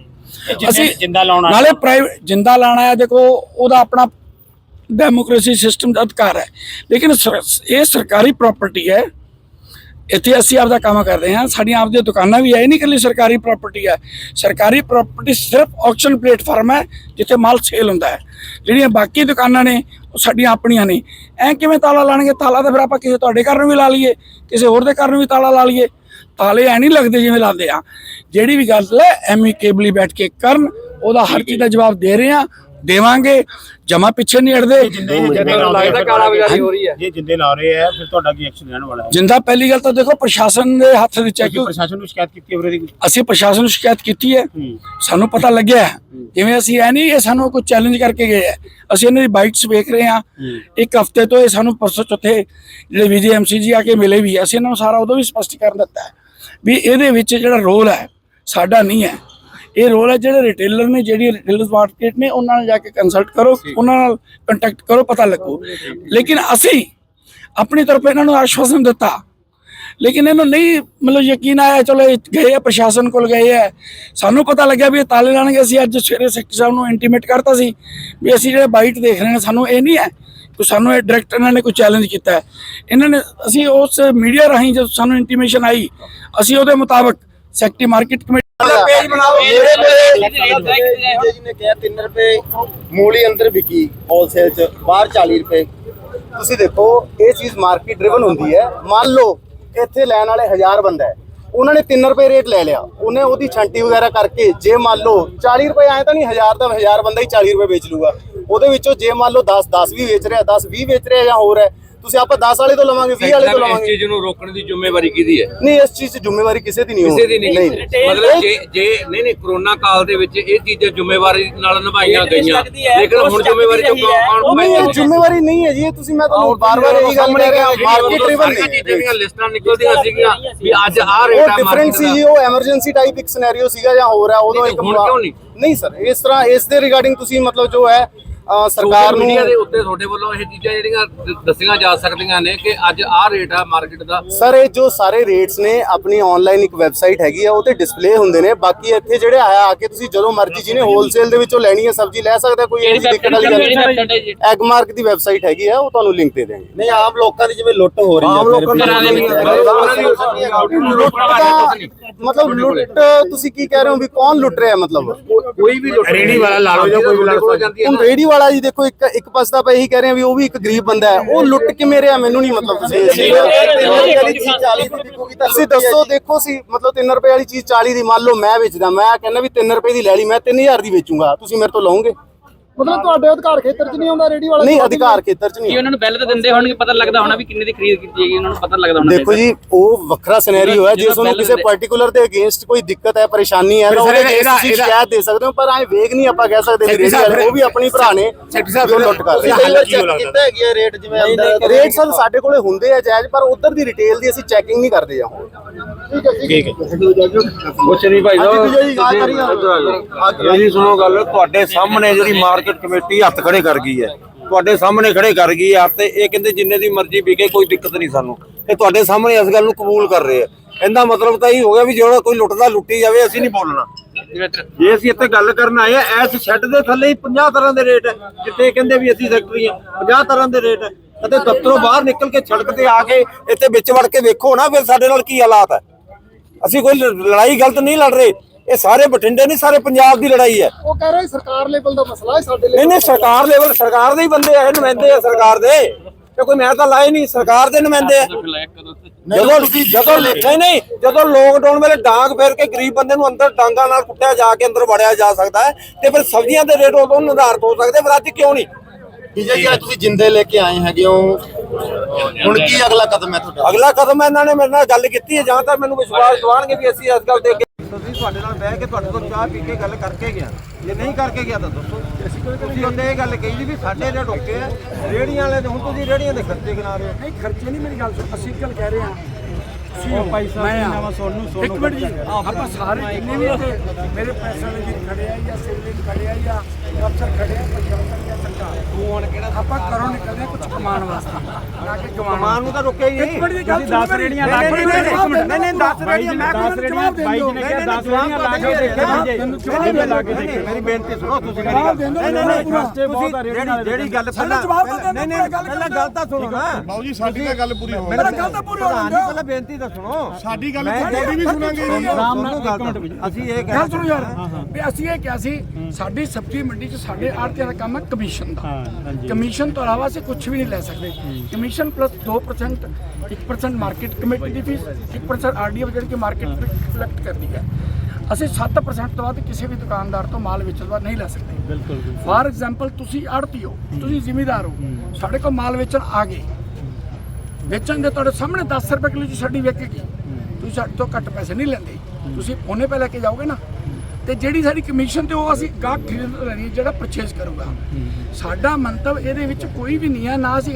ਅਸੀਂ ਜਿੰਦਾ ਲਾਉਣਾ ਨਾਲੇ ਪ੍ਰਾਈਵੇਟ ਜਿੰਦਾ ਲਾਣਾ ਹੈ ਦੇਖੋ ਉਹਦਾ ਆਪਣਾ ਡੈਮੋਕ੍ਰੇਸੀ ਸਿਸਟਮ ਦਾ ਅਧਿਕਾਰ ਹੈ। ਲੇਕਿਨ ਇਹ ਸਰਕਾਰੀ ਪ੍ਰਾਪਰਟੀ ਹੈ। ਇੱਥੇ ਅਸੀਂ ਆਪਦਾ ਕੰਮ ਕਰਦੇ ਹਾਂ। ਸਾਡੀਆਂ ਆਪਦੀਆਂ ਦੁਕਾਨਾਂ ਵੀ ਹੈ, ਇਹ ਨਹੀਂ ਇਕੱਲੀ ਸਰਕਾਰੀ ਪ੍ਰਾਪਰਟੀ ਹੈ। ਸਰਕਾਰੀ ਪ੍ਰਾਪਰਟੀ ਸਿਰਫ ਆਕਸ਼ਨ ਪਲੇਟਫਾਰਮ ਹੈ, ਜਿੱਥੇ ਮਾਲ ਸੇਲ ਹੁੰਦਾ ਹੈ। ਜਿਹੜੀਆਂ ਬਾਕੀ ਦੁਕਾਨਾਂ ਨੇ, ਉਹ ਸਾਡੀਆਂ ਆਪਣੀਆਂ ਨੇ। ਐ ਕਿਵੇਂ ਤਾਲਾ ਲਾਣਗੇ? ਤਾਲਾ ਤਾਂ ਫਿਰ ਆਪਾਂ ਕਿਸੇ ਤੁਹਾਡੇ ਘਰ ਨੂੰ ਵੀ ਲਾ ਲਈਏ, ਕਿਸੇ ਹੋਰ ਦੇ ਘਰ ਨੂੰ ਵੀ ਤਾਲਾ ਲਾ ਲਈਏ। ਤਾਲੇ ਐ ਨਹੀਂ ਲੱਗਦੇ ਜਿਵੇਂ ਲਾਉਂਦੇ ਆ। ਜਿਹੜੀ ਵੀ ਗੱਲ ਹੈ ਐਮੀ ਕੇਬਲੀ ਬੈਠ ਕੇ ਕਰਨ, ਉਹਦਾ ਹਰ ਚੀਜ਼ ਦਾ ਜਵਾਬ ਦੇ ਰਹੇ ਆ ਦੇਵਾਂਗੇ ਜਮਾ ਪਿੱਛੇ ਨਹੀਂ ਹਟਦੇ। ਜੇ ਜਿੰਦੇ ਲਾ ਰਹੇ ਆ ਫਿਰ ਤੁਹਾਡਾ ਕੀ ਐਕਸ਼ਨ ਲੈਣ ਵਾਲਾ ਹੈ? ਜਿੰਦਾ ਪਹਿਲੀ ਗੱਲ ਤਾਂ ਦੇਖੋ ਪ੍ਰਸ਼ਾਸਨ ਦੇ ਹੱਥ ਵਿੱਚ ਹੈ ਤੁਸੀਂ ਕਿ ਪ੍ਰਸ਼ਾਸਨ ਨੂੰ ਸ਼ਿਕਾਇਤ ਕੀਤੀ ਹੋਵੇ ਦੀ ਅਸੀਂ ਪ੍ਰਸ਼ਾਸਨ ਨੂੰ ਸ਼ਿਕਾਇਤ ਕੀਤੀ ਹੈ। ਸਾਨੂੰ ਪਤਾ ਲੱਗਿਆ। ਜਿਵੇਂ ਅਸੀਂ ਐ ਨਹੀਂ ਇਹ ਸਾਨੂੰ ਕੋਈ ਚੈਲੰਜ ਕਰਕੇ ਗਏ ਹੈ। ਅਸੀਂ ਇਹਨਾਂ ਦੀ ਬਾਈਟਸ ਵੇਖ ਰਹੇ ਹਾਂ। ਇੱਕ ਹਫ਼ਤੇ ਤੋਂ ਇਹ ਸਾਨੂੰ ਪਰਸੋਂ ਚੌਥੇ ਜਿਹੜੇ ਵੀਜੀਐਮਸੀ ਜੀ ਆ ਕੇ ਮਿਲੇ ਵੀ। ਅਸੀਂ ਇਹਨਾਂ ਨੂੰ ਸਾਰਾ ਉਦੋਂ ਵੀ ਸਪਸ਼ਟੀਕਰਨ ਦਿੱਤਾ ਹੈ ਵੀ ਇਹਦੇ ਵਿੱਚ ਜਿਹੜਾ ਰੋਲ ਹੈ ਸਾਡਾ ਨਹੀਂ ਹੈ। ਇਹ ਰੋਲ ਹੈ ਜਿਹੜੇ ਰਿਟੇਲਰ ਨੇ ਜਿਹੜੀ ਰਿਟੇਲਰ ਮਾਰਕੀਟ ਨੇ ਉਹਨਾਂ ਨਾਲ ਜਾ ਕੇ ਕੰਸਲਟ ਕਰੋ ਉਹਨਾਂ ਨਾਲ ਕੰਟੈਕਟ ਕਰੋ ਪਤਾ ਲੱਗੂ। ਲੇਕਿਨ ਅਸੀਂ ਆਪਣੀ ਤਰਫ ਇਹਨਾਂ ਨੂੰ ਆਸ਼ਵਾਸਨ ਦਿੱਤਾ। ਲੇਕਿਨ ਇਹਨੂੰ ਨਹੀਂ ਮਤਲਬ ਯਕੀਨ ਆਇਆ ਚਲੋ ਇਹ ਗਏ ਆ ਪ੍ਰਸ਼ਾਸਨ ਕੋਲ ਗਏ ਆ। ਸਾਨੂੰ ਪਤਾ ਲੱਗਿਆ ਵੀ ਇਹ ਤਾਲੇ ਲਾਣਗੇ। ਅਸੀਂ ਅੱਜ ਸਵੇਰੇ ਸੈਕਟਰੀ ਸਾਹਿਬ ਨੂੰ ਇੰਟੀਮੇਟ ਕਰਤਾ ਸੀ ਵੀ ਅਸੀਂ ਜਿਹੜੇ ਬਾਈਟ ਦੇਖ ਰਹੇ ਨੇ ਸਾਨੂੰ ਇਹ ਨਹੀਂ ਹੈ ਕਿ ਸਾਨੂੰ ਇਹ ਡਾਇਰੈਕਟ ਇਹਨਾਂ ਨੇ ਕੋਈ ਚੈਲੰਜ ਕੀਤਾ ਇਹਨਾਂ ਨੇ ਅਸੀਂ ਉਸ ਮੀਡੀਆ ਰਾਹੀਂ ਜਦ ਸਾਨੂੰ ਇੰਟੀਮੇਸ਼ਨ ਆਈ ਅਸੀਂ ਉਹਦੇ ਮੁਤਾਬਕ ਸੈਕਟਰੀ ਮਾਰਕੀਟ ਕਮੇਟੀ ਪੇਜ ਬਣਾਓ ਮੇਰੇ ਕੋਲੇ ਜੀ ਨੇ ਕਿਹਾ 3 ਰੁਪਏ ਮੂਲੀ ਅੰਦਰ ਵਿਕੀ ਹੋਲਸੇਲ ਚ ਬਾਹਰ 40 ਰੁਪਏ ਤੁਸੀਂ ਦੇਖੋ ਇਹ ਚੀਜ਼ ਮਾਰਕੀਟ ਡਰਿਵਨ ਹੁੰਦੀ ਹੈ ਮੰਨ ਲਓ ਇੱਥੇ ਲੈਣ ਵਾਲੇ 1000 ਬੰਦਾ ਹੈ ਉਹਨਾਂ ਨੇ 3 ਰੁਪਏ ਰੇਟ ਲੈ ਲਿਆ ਉਹਨੇ ਉਹਦੀ ਛੰਟੀ ਵਗੈਰਾ ਕਰਕੇ ਜੇ ਮੰਨ ਲਓ 40 ਰੁਪਏ ਆਏ ਤਾਂ ਨਹੀਂ 1000 ਦਾ 1000 ਬੰਦਾ ਹੀ 40 ਰੁਪਏ ਵੇਚ ਲੂਗਾ ਉਹਦੇ ਵਿੱਚੋਂ ਜੇ ਮੰਨ ਲਓ 10 10 ਵੀ ਵੇਚ ਰਿਹਾ 10 20 ਵੇਚ ਰਿਹਾ ਜਾਂ ਹੋਰ ਹੈ ਤੁਸੀਂ ਆਪਾਂ 10 ਵਾਲੇ ਤੋਂ ਲਵਾਂਗੇ 20 ਵਾਲੇ ਤੋਂ ਲਵਾਂਗੇ। ਚੀਜ਼ ਨੂੰ ਰੋਕਣ ਦੀ ਜ਼ਿੰਮੇਵਾਰੀ ਕਿਹਦੀ ਹੈ? ਨਹੀਂ ਇਸ ਚੀਜ਼ 'ਚ ਜ਼ਿੰਮੇਵਾਰੀ ਕਿਸੇ ਦੀ ਨਹੀਂ ਕਿਸੇ ਦੀ। ਨਹੀਂ। ਮਤਲਬ ਜੇ ਜੇ ਨਹੀਂ ਨਹੀਂ ਕਰੋਨਾ ਕਾਲ ਦੇ ਵਿੱਚ ਇਹ ਚੀਜ਼ਾਂ ਜ਼ਿੰਮੇਵਾਰੀ ਨਾਲ ਨਿਭਾਈਆਂ ਗਈਆਂ। ਲੇਕਿਨ ਹੁਣ ਜ਼ਿੰਮੇਵਾਰੀ ਤੋਂ ਕੌਣ ਨਹੀਂ ਇਹ ਜ਼ਿੰਮੇਵਾਰੀ ਨਹੀਂ ਹੈ ਜੀ ਇਹ ਤੁਸੀਂ ਮੈਂ ਤੁਹਾਨੂੰ ਬਾਰ-ਬਾਰ ਇਹੀ ਗੱਲ ਕਹਿ ਰਿਹਾ ਮਾਰਕੀਟ ਚੀਜ਼ਾਂ ਨਹੀਂ। ਦੀਆਂ ਲਿਸਟਾਂ ਨਿਕਲਦੀਆਂ ਸੀਗੀਆਂ ਵੀ ਅੱਜ ਆਹ ਰੇਟ ਉਹ ਆ market ਸੀ। ਜੀ ਉਹ ਐਮਰਜੈਂਸੀ ਟਾਈਪ ਇੱਕ ਸਿਨੈਰੀਓ ਸੀਗਾ ਜਾਂ ਹੋਰ ਹੈ ਉਦੋਂ ਨਹੀਂ, ਇੱਕ ਹੁਣ ਕਿਉਂ ਨਹੀਂ? ਨਹੀਂ ਸਰ ਇਸ ਤਰ੍ਹਾਂ ਇਸ ਦੇ ਰਿਗਾਰਡਿੰਗ ਤੁਸੀਂ ਮਤਲਬ ਜੋ ਹੈ ਸਰਕਾਰ ਨੂੰ ਮੀਡੀਆ ਦੇ ਉੱਤੇ ਤੁਹਾਡੇ ਵੱਲੋਂ ਇਹ ਚੀਜ਼ਾਂ ਜਿਹੜੀਆਂ ਦੱਸੀਆਂ ਜਾ ਸਕਦੀਆਂ ਨੇ ਕਿ ਅੱਜ ਆਹ ਰੇਟ ਆ ਮਾਰਕੀਟ ਦਾ। ਸਰ ਇਹ ਜੋ ਸਾਰੇ ਰੇਟਸ ਨੇ ਆਪਣੀ ਆਨਲਾਈਨ ਇੱਕ ਵੈਬਸਾਈਟ ਹੈਗੀ ਆ ਉਹ ਤੇ ਡਿਸਪਲੇ ਹੁੰਦੇ ਨੇ। ਬਾਕੀ ਇੱਥੇ ਜਿਹੜੇ ਆਇਆ ਆ ਕੇ ਤੁਸੀਂ ਜਦੋਂ ਮਰਜ਼ੀ ਜਿਹਨੇ ਹੋਲਸੇਲ ਦੇ ਵਿੱਚੋਂ ਲੈਣੀ ਹੈ ਸਬਜ਼ੀ ਲੈ ਸਕਦਾ ਕੋਈ ਇਹਦੀ ਦਿੱਕਤ ਵਾਲੀ ਗੱਲ ਨਹੀਂ। ਐਗਮਾਰਕ ਦੀ ਵੈਬਸਾਈਟ ਹੈਗੀ ਆ ਉਹ ਤੁਹਾਨੂੰ ਲਿੰਕ ਦੇ ਦੇਣਗੇ ਨਹੀਂ ਆਮ ਲੋਕਾਂ ਦੀ ਜਿਵੇਂ ਲੁੱਟ ਹੋ ਰਹੀ ਹੈ ਆਮ ਲੋਕਾਂ ਲੁੱਟ ਦਾ ਮਤਲਬ ਲੁੱਟ ਤੁਸੀਂ ਕੀ ਕਹਿ ਰਹੇ ਹੋ ਵੀ ਕੌਣ ਲੁੱਟ ਰਿਹਾ ਮਤਲਬ? ਕੋਈ ਵੀ ਲੁੱਟ ਰੇਹੜੀ ਵਾਲਾ ਲਾ ਲਓ ਜਾਂ ਕੋਈ ਵੀ ਲਾ ਲਓ। ਰੇੜੀ ਵਾਲਾ ਜੀ ਦੇਖੋ ਇੱਕ ਇੱਕ ਪਾਸੇ ਤਾਂ ਆਪਾਂ ਇਹੀ ਕਹਿ ਰਹੇ ਹਾਂ ਵੀ ਉਹ ਵੀ ਇੱਕ ਗਰੀਬ ਬੰਦਾ ਹੈ। ਉਹ ਲੁੱਟ ਕਿਵੇਂ ਰਿਹਾ ਮੈਨੂੰ ਨਹੀਂ ਮਤਲਬ ਤੁਸੀਂ ਤੁਸੀਂ ਦੱਸੋ ਦੇਖੋ ਸੀ ਮਤਲਬ 3 ਰੁਪਏ ਵਾਲੀ ਚੀਜ਼ 40 ਦੀ ਮੰਨ ਲਓ ਮੈਂ ਵੇਚਦਾ ਮੈਂ ਕਹਿੰਦਾ ਵੀ 3 ਰੁਪਏ ਦੀ ਲੈ ਲਈ ਮੈਂ 3000 ਦੀ ਵੇਚੂੰਗਾ। ਤੁਸੀਂ ਮੇਰੇ ਤੋਂ ਲਓਗੇ? ਮਤਲਬ ਤੁਹਾਡੇ ਅਧਿਕਾਰ ਖੇਤਰ 'ਚ ਨਹੀਂ ਆਉਂਦਾ ਰੇੜੀ ਵਾਲਾ ਨਹੀਂ ਅਧਿਕਾਰ ਖੇਤਰ 'ਚ ਨਹੀਂ ਉਹਨਾਂ ਨੂੰ ਬਿੱਲ ਤਾਂ ਦਿੰਦੇ ਹੋਣਗੇ ਪਤਾ ਲੱਗਦਾ ਹੋਣਾ ਵੀ ਕਿੰਨੇ ਦੀ ਖਰੀਦ ਕੀਤੀ ਹੈਗੀ ਉਹਨਾਂ ਨੂੰ ਪਤਾ ਲੱਗਦਾ ਹੋਣਾ ਦੇਖੋ ਜੀ ਉਹ ਵੱਖਰਾ ਸਿਨੈਰੀਓ ਹੈ ਜੇ ਤੁਹਾਨੂੰ ਕਿਸੇ ਪਾਰਟੀਕੂਲਰ ਦੇ ਅਗੇਂਸਟ ਕੋਈ ਦਿੱਕਤ ਹੈ ਪਰੇਸ਼ਾਨੀ ਹੈ ਤਾਂ ਉਹਦੇ against ਤੁਸੀਂ ਸ਼ਿਕਾਇਤ ਦੇ ਸਕਦੇ ਹੋ ਪਰ ਐ ਵੇਗ ਨਹੀਂ ਆਪਾਂ ਕਹਿ ਸਕਦੇ ਵੀ ਰੇੜੀ ਵਾਲੇ ਉਹ ਵੀ ਆਪਣੀ ਭਰਾ ਨੇ ਜੋ ਲੁੱਟ ਕਰ ਰਹੇ ਕੀ ਹੋ ਹੈ ਰੇਟ ਜਿਵੇਂ ਰੇਟ ਸਰ ਸਾਡੇ ਕੋਲੇ ਹੁੰਦੇ ਆ ਜਾਇਜ਼ ਪਰ ਉਧਰ ਦੀ ਰਿਟੇਲ ਦੀ ਅਸੀਂ ਚੈਕਿੰਗ ਨਹੀਂ ਕਰਦੇ ਆ ਠੀਕ ਹੈ ਕੁਛ ਨਹੀਂ ਭਾਈ ਸਾਹਿਬ ਮੇਰੀ ਸੁਣੋ ਗੱਲ ਤੁਹਾਡੇ ਸਾਹਮਣੇ ਜਿਹੜੀ ਮਾਰਕੀਟ ਕਮੇਟੀ ਹੱਥ ਖੜੇ ਕਰ ਗਈ ਹੈ। ਤੁਹਾਡੇ ਸਾਹਮਣੇ ਖੜੇ ਕਰ ਗਈ ਹੈ ਤੇ ਇਹ ਕਹਿੰਦੇ ਜਿੰਨੇ ਦੀ ਮਰਜ਼ੀ ਵਿਕੇ, ਕੋਈ ਦਿੱਕਤ ਨਹੀਂ ਸਾਨੂੰ। ਇਹ ਤੁਹਾਡੇ ਸਾਹਮਣੇ ਇਸ ਗੱਲ ਨੂੰ ਕਬੂਲ ਕਰ ਰਹੇ ਆ ਇਹਦਾ ਮਤਲਬ ਤਾਂ ਇਹ ਹੋ ਗਿਆ ਵੀ ਜਿਹੜਾ ਕੋਈ ਲੁੱਟਦਾ, ਲੁੱਟੀ ਜਾਵੇ, ਅਸੀਂ ਨਹੀਂ ਬੋਲਣਾ। ਜੇ ਅਸੀਂ ਇੱਥੇ ਗੱਲ ਕਰਨ ਆਏ ਆ ਐਸ ਸ਼ੈੱਡ ਦੇ ਥੱਲੇ ਹੀ 50 ਤਰ੍ਹਾਂ ਦੇ ਰੇਟ ਹੈ, ਜਿੱਥੇ ਕਹਿੰਦੇ ਵੀ ਅਸੀਂ ਸੈਕਟਰੀ ਆ 50 ਤਰ੍ਹਾਂ ਦੇ ਰੇਟ ਹੈ। ਅਤੇ ਦਫ਼ਤਰੋਂ ਬਾਹਰ ਨਿਕਲ ਕੇ ਸੜਕ ਤੇ ਆ ਕੇ ਇੱਥੇ ਵਿੱਚ ਵੜ ਕੇ ਵੇਖੋ ਨਾ, ਫਿਰ ਸਾਡੇ ਨਾਲ ਕੀ ਹਾਲਾਤ ਹੈ। ਅਸੀਂ ਕੋਈ ਲੜਾਈ ਗਲਤ ਨਹੀਂ ਲੜ ਰਹੇ। ਇਹ ਸਾਰੇ ਬਠਿੰਡੇ ਨਹੀਂ ਸਾਰੇ ਪੰਜਾਬ ਦੀ ਲੜਾਈ ਹੈ। ਉਹ ਕਹਿ ਰਹੇ ਸਰਕਾਰ ਲੈਵਲ ਦਾ ਮਸਲਾ ਹੈ ਸਾਡੇ ਲਈ ਨਹੀਂ ਨਹੀਂ ਸਰਕਾਰ ਲੈਵਲ ਸਰਕਾਰ ਦੇ ਹੀ ਬੰਦੇ ਆ ਇਹ ਨੁਮਾਇੰਦੇ ਆ ਸਰਕਾਰ ਦੇ। ਤੇ ਕੋਈ ਮੈਂ ਤਾਂ ਲਾਏ ਨਹੀਂ ਸਰਕਾਰ ਦੇ ਨੁਮਾਇੰਦੇ ਆ। ਜਦੋਂ ਜਦੋਂ ਨਹੀਂ ਨਹੀਂ ਜਦੋਂ ਲੋਕਡਾਊਨ ਵੇਲੇ ਡਾਂਗ ਫੇਰ ਕੇ ਗਰੀਬ ਬੰਦੇ ਨੂੰ ਅੰਦਰ ਡਾਂਗਾ ਨਾਲ ਕੁੱਟਿਆ ਜਾ ਕੇ ਅੰਦਰ ਵੜਿਆ ਜਾ ਸਕਦਾ ਹੈ ਤੇ ਫਿਰ ਸਬਜ਼ੀਆਂ ਦੇ ਰੇਟ ਉਦੋਂ ਨਿਰਧਾਰਤ ਹੋ ਸਕਦੇ ਪਰ ਅੱਜ ਕਿਉਂ ਨਹੀਂ? ਵਿਜੇ ਜੀ ਅੱਜ ਤੁਸੀਂ ਜਿੰਦੇ ਲੈ ਕੇ ਆਏ ਹੈਗੇ ਹੋ। ਹੁਣ ਕੀ ਅਗਲਾ ਕਦਮ ਹੈ ਤੁਹਾਡਾ? ਅਗਲਾ ਕਦਮ ਇਹਨਾਂ ਨੇ ਮੇਰੇ ਨਾਲ ਗੱਲ ਕੀਤੀ ਹੈ ਜਾਂ ਤਾਂ ਮੈਨੂੰ ਵਿਸ਼ਵਾਸ ਦਿਵਾਣਗੇ ਵੀ ਅਸੀਂ ਇਸ ਗੱਲ ਤੇ ਤੁਸੀਂ ਤੁਹਾਡੇ ਨਾਲ ਬਹਿ ਕੇ ਤੁਹਾਡੇ ਤੋਂ ਚਾਹ ਪੀ ਕੇ ਗੱਲ ਕਰਕੇ ਗਿਆ। ਜੇ ਨਹੀਂ ਕਰਕੇ ਗਿਆ ਤਾਂ ਦੱਸੋ। ਤੁਸੀਂ ਉਹਨੇ ਇਹ ਗੱਲ ਕਹੀ ਵੀ ਸਾਡੇ ਰੇਟ ਓਕੇ ਆ ਰੇੜੀਆਂ ਵਾਲੇ ਦੇ ਹੁਣ ਤੁਸੀਂ ਰੇੜੀਆਂ ਦੇ ਖਰਚੇ ਗਿਣਾ ਰਹੇ ਹੋ। ਨਹੀਂ ਖਰਚੇ ਨਹੀਂ ਮੇਰੀ ਗੱਲ ਸੁਣ ਅਸੀਂ ਗੱਲ ਕਹਿ ਰਹੇ ਹਾਂ। ਅਸੀਂ ਭਾਈ ਸਾਹਿਬ ਮੈਂ ਸੋਨੂੰ ਇੱਕ ਮਿੰਟ ਜੀ ਆਪਾਂ ਸਾਰੇ ਜਿੰਨੇ ਵੀ ਇੱਥੇ ਮੇਰੇ ਪੈਸੇ ਵਾਲੇ ਜੀ ਖੜੇ ਆ ਜਾਂ ਸਿਵਲਿੰਗ ਖੜੇ ਆ ਜਾਂ ਅਫਸਰ ਖੜੇ ਆ ਪ੍ਰਸ਼ਾਸਨ ਜਾਂ ਸਰਕਾਰ? ਤੂੰ ਹੁਣ ਕਿਹੜਾ ਆਪਾਂ ਕਰੋ ਨਿਕਲਦੇ ਹਾਂ ਕੁਝ ਕਮਾਉਣ ਵਾਸਤੇ। ਨਾ ਕਿ ਕਮਾਉਣ ਮਾਨ ਨੂੰ ਤਾਂ ਰੁਕਿਆ ਹੀ ਇੱਕ ਨਹੀਂ ਮਿੰਟ ਦੀ ਗੱਲ ਸੁਣ ਮੇਰੀ। ਨਹੀਂ ਨਹੀਂ ਨਹੀਂ ਨਹੀਂ 10 ਰੇੜੀਆਂ ਮੈਂ ਕੋਈ ਜਵਾਬ ਦੇ ਦਿਓ। ਨਹੀਂ ਨਹੀਂ 10 ਰੇੜੀਆਂ ਲਾ ਕੇ ਦੇਖੇ ਤੈਨੂੰ ਜਵਾਬ ਲਾ ਕੇ ਦੇਖੇ ਮੇਰੀ ਬੇਨਤੀ ਸੁਣੋ ਤੁਸੀਂ ਮੇਰੀ ਗੱਲ। ਨਹੀਂ ਨਹੀਂ ਨਹੀਂ ਤੁਸੀਂ ਜਿਹੜੀ ਜਿਹੜੀ ਗੱਲ ਪਹਿਲਾਂ ਨਹੀਂ ਨਹੀਂ ਪਹਿਲਾਂ ਗੱਲ ਤਾਂ ਸੁਣੋ ਨਾ ਬਾਊ ਜੀ ਸਾਡੀ ਤਾਂ ਗੱਲ ਪੂਰੀ ਹੋ ਮੇਰਾ ਗੱਲ ਤਾਂ ਪੂਰੀ ਹੋ ਪ੍ਰਧਾਨ ਜੀ ਜਾਊਗਾ ਪਹਿਲਾਂ ਬੇਨਤੀ ਤਾਂ ਸੁਣੋ। ਸਾਡੀ ਗੱਲ ਤੁਹਾਡੀ ਵੀ ਸੁਣਾਂਗੇ ਜੀ। ਆਰਾਮ ਨਾਲ ਅਸੀਂ ਇਹ ਗੱਲ ਕਹਿ ਸੁਣੋ ਯਾਰ। ਵੀ ਅਸੀਂ ਇਹ ਕਿਹਾ ਸੀ ਸਾਡੀ ਸਬਜ਼ੀ ਮੰਡੀ 'ਚ ਸਾਡੇ ਆੜਤੀਆਂ ਦਾ ਕੰਮ ਹੈ ਕਮਿਸ਼ਨ ਦਾ। ਕਮਿਸ਼ਨ ਤੋਂ ਇਲਾਵਾ ਅਸੀਂ ਕੁਝ ਵੀ ਨਹੀਂ ਲੈ ਸਕਦੇ। ਕਮਿਸ਼ਨ ਪਲੱਸ 2% 1% ਮਾਰਕੀਟ ਕਮੇਟੀ ਦੀ ਫੀਸ 1% ਆਰਡੀਐਫ ਜਿਹੜੀ ਕਿ ਮਾਰਕੀਟ ਕਲੈਕਟ ਕਰਦੀ ਹੈ। ਅਸੀਂ 7% ਤੋਂ ਵੱਧ ਕਿਸੇ ਵੀ ਦੁਕਾਨਦਾਰ ਤੋਂ ਮਾਲ ਵੇਚਣ ਬਾਅਦ ਨਹੀਂ ਲੈ ਸਕਦੇ। ਬਿਲਕੁਲ ਫਾਰ ਐਗਜ਼ਾਮਪਲ ਤੁਸੀਂ ਆੜਤੀ ਹੋ। ਤੁਸੀਂ ਜ਼ਿਮੀਦਾਰ ਹੋ ਸਾਡੇ ਕੋਲ ਮਾਲ ਵੇਚਣ ਆ ਗਏ। ਵੇਚਣ ਦੇ ਤੁਹਾਡੇ ਸਾਹਮਣੇ 10 ਰੁਪਏ ਕਿਲੋ ਦੀ ਸਾਡੀ ਵਿਕੇਗੀ ਤੁਸੀਂ ਸਾਡੇ ਤੋਂ ਘੱਟ ਪੈਸੇ ਨਹੀਂ ਲੈਂਦੇ। ਤੁਸੀਂ ਉਹਨੇ ਪੈ ਲੈ ਕੇ ਜਾਓਗੇ ਨਾ? ਤੇ ਜਿਹੜੀ ਸਾਡੀ ਕਮਿਸ਼ਨ ਤੇ ਉਹ ਅਸੀਂ ਗਾਹਕ ਖਰੀਦ ਲੈਣੀ ਜਿਹੜਾ ਪਰਚੇਸ ਕਰੂਗਾ। ਸਾਡਾ ਮੰਤਵ ਇਹਦੇ ਵਿੱਚ ਕੋਈ ਵੀ ਨਹੀਂ ਹੈ ਨਾ ਅਸੀਂ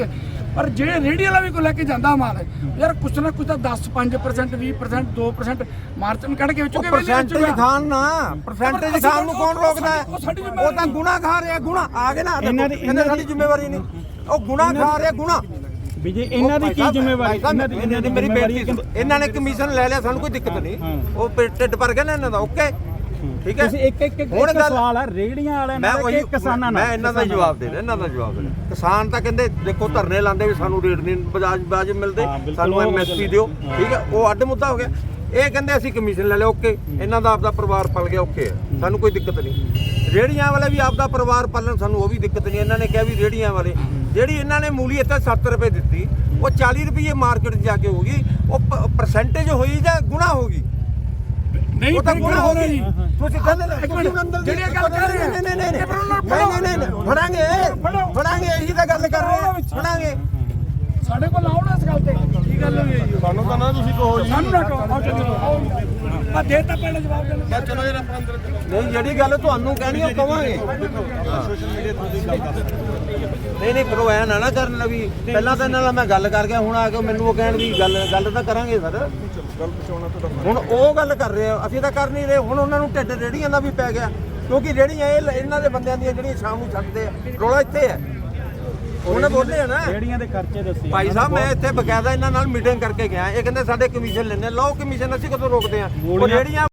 ਪਰ ਜਿਹੜੇ ਰੇਹੜੀ ਵਾਲਾ ਵੀ ਕੋ ਲੈ ਕੇ ਜਾਂਦਾ ਮਾਲ ਯਾਰ ਕੁਛ ਨਾ ਕੁਛ ਤਾਂ 10 5% 20% 2% ਮਾਰਜਨ ਕੱਢ ਕੇ ਵਿੱਚੋਂ ਕਿਵੇਂ ਪਰਸੈਂਟੇਜ ਖਾਨ ਨਾ ਪਰਸੈਂਟੇਜ ਖਾਨ ਨੂੰ ਕੌਣ ਰੋਕਦਾ ਹੈ? ਉਹ ਤਾਂ ਗੁਨਾ ਖਾ ਰਿਹਾ ਗੁਨਾ ਆ ਗਏ ਨਾ ਇਹਨਾਂ ਦੀ ਇਹਨਾਂ ਸਾਡੀ ਜ਼ਿੰਮੇਵਾਰੀ ਨਹੀਂ। ਉਹ ਗੁਨਾ ਖਾ ਰਿਹਾ ਗੁਨਾ ਵੀ ਜੇ ਇਹਨਾਂ ਦੀ ਕੀ ਜ਼ਿੰਮੇਵਾਰੀ? ਇਹਨਾਂ ਦੀ ਇਹਨਾਂ ਦੀ ਮੇਰੀ ਬੇਨਤੀ ਸੁਣੋ। ਇਹਨਾਂ ਨੇ ਕਮਿਸ਼ਨ ਲੈ ਲਿਆ ਸਾਨੂੰ ਕੋਈ ਦਿੱਕਤ ਨਹੀਂ। ਉਹ ਢਿੱਡ ਭਰ ਗਿਆ ਨਾ ਇਹਨਾਂ ਦਾ ਓਕੇ ਠੀਕ ਹੈ? ਤੁਸੀਂ ਇੱਕ ਇੱਕ ਇੱਕ ਹੁਣ ਸਵਾਲ ਹੈ ਰੇੜੀਆਂ ਵਾਲਿਆਂ ਨਾਲ ਕਿ ਕਿਸਾਨਾਂ ਨਾਲ ਮੈਂ ਇਹਨਾਂ ਦਾ ਜਵਾਬ ਦੇ ਰਿਹਾ ਇਹਨਾਂ ਦਾ ਜਵਾਬ ਦੇ ਰਿਹਾ। ਕਿਸਾਨ ਤਾਂ ਕਹਿੰਦੇ ਦੇਖੋ ਧਰਨੇ ਲਾਉਂਦੇ ਵੀ ਸਾਨੂੰ ਰੇਟ ਨਹੀਂ ਬਜਾਜ ਬਾਜ ਮਿਲਦੇ ਸਾਨੂੰ ਐਮਐਸਪੀ ਦਿਓ ਠੀਕ ਹੈ? ਉਹ ਅੱਡ ਮੁੱਦਾ ਹੋ ਗਿਆ। ਇਹ ਕਹਿੰਦੇ ਅਸੀਂ ਕਮਿਸ਼ਨ ਲੈ ਲਿਆ ਓਕੇ। ਇਹਨਾਂ ਦਾ ਆਪਦਾ ਪਰਿਵਾਰ ਪਲ ਗਿਆ ਓਕੇ ਸਾਨੂੰ ਕੋਈ ਦਿੱਕਤ ਨਹੀਂ। ਰੇੜੀਆਂ ਵਾਲੇ ਵੀ ਆਪਦਾ ਪਰਿਵਾਰ ਪਾਲਣ ਸਾਨੂੰ ਉਹ ਵੀ ਦਿੱਕਤ ਨਹੀਂ। ਇਹਨਾਂ ਨੇ ਕਿਹਾ ਵੀ ਰੇੜੀਆਂ ਵਾਲੇ ਜਿਹੜੀ ਇਹਨਾਂ ਨੇ ਮੂਲੀ ਇੱਥੇ 7 ਰੁਪਏ ਦਿੱਤੀ ਉਹ 40 ਰੁਪਏ ਮਾਰਕੀਟ 'ਚ ਜਾ ਕੇ ਹੋਗੀ ਉਹ ਪਰਸੈਂਟੇਜ ਹੋਈ ਜਾਂ ਗੁਣਾ ਹੋਗੀ ਨਹੀਂ ਉਹ ਤਾਂ ਗੁਣਾ ਹੋ ਹੋਗੀ ਜੀ ਤੁਸੀਂ ਕਹਿੰਦੇ ਨੇ ਇੱਕ ਮਿੰਟ, ਜਿਹੜੀ ਇਹ ਗੱਲ ਕਰ ਰਹੇ ਨਹੀਂ ਨਹੀਂ ਨਹੀਂ ਨਹੀਂ ਨਹੀਂ ਨਹੀਂ ਫੜਾਂਗੇ। ਫੜਾਂਗੇ ਇਹੀ ਤਾਂ ਗੱਲ ਕਰ ਰਹੇ ਹਾਂ। ਫੜਾਂਗੇ। ਸਾਡੇ ਕੋਲ ਆਉਣ ਇਸ ਗੱਲ ਤੇ। ਕੀ ਗੱਲ ਹੋਈ ਹੈ ਜੀ? ਸਾਨੂੰ ਤਾਂ ਨਾ ਤੁਸੀਂ ਕਹੋ ਜੀ। ਸਾਨੂੰ ਨਾ ਕਹੋ। ਆਓ ਚਲੋ ਆਓ। ਮੈਂ ਦੇ ਤਾਂ ਪਹਿਲੇ ਜਵਾਬ ਦੇ ਮੈਂ ਚਲੋ ਜਰਾ ਆਪਾਂ ਅੰਦਰ ਨਹੀਂ ਜਿਹੜੀ ਗੱਲ ਤੁਹਾਨੂੰ ਕਹਿਣੀ ਉਹ ਕਵਾਂਗੇ। ਨਹੀਂ ਨਹੀਂ ਪਰ ਉਹ ਐ ਨਾ ਨਾ ਕਰਨ ਲਵੀ ਪਹਿਲਾਂ ਤਾਂ ਇਹਨਾਂ ਨਾਲ ਮੈਂ ਗੱਲ ਕਰ ਗਿਆ ਹੁਣ ਆ ਕੇ ਮੈਨੂੰ ਉਹ ਕਹਿਣ ਦੀ ਗੱਲ ਗੱਲ ਤਾਂ ਕਰਾਂਗੇ ਸਰ। ਗੱਲ ਪਹੁੰਚਾਉਣਾ ਤੁਹਾਡਾ ਹੁਣ ਉਹ ਗੱਲ ਕਰ ਰਹੇ ਆ ਅਸੀਂ ਤਾਂ ਕਰ ਨਹੀਂ ਰਹੇ। ਹੁਣ ਉਹਨਾਂ ਨੂੰ ਢਿੱਡ ਰੇੜੀਆਂ ਦਾ ਵੀ ਪੈ ਗਿਆ ਕਿਉਂਕਿ ਜਿਹੜੀਆਂ ਇਹ ਇਹਨਾਂ ਦੇ ਬੰਦਿਆਂ ਦੀਆਂ ਜਿਹੜੀਆਂ ਸ਼ਾਮ ਨੂੰ ਛੱਡਦੇ ਆ ਰੋਲਾ ਇੱਥੇ ਹੈ। ਉਹਨੇ ਬੋਲੇ ਆ ਨਾ। ਰੇੜੀਆਂ ਦੇ ਖਰਚੇ ਦੱਸੇ ਭਾਈ ਸਾਹਿਬ ਮੈਂ ਇੱਥੇ ਬਕਾਇਦਾ ਇਹਨਾਂ ਨਾਲ ਮੀਟਿੰਗ ਕਰਕੇ ਗਿਆ। ਇਹ ਕਹਿੰਦੇ ਸਾਡੇ ਕਮਿਸ਼ਨ ਲੈਣੇ ਲਓ ਕਮਿਸ਼ਨ ਅਸੀਂ ਕਦੋਂ ਰੋਕਦੇ ਆ? ਉਹ ਜਿਹੜੀਆਂ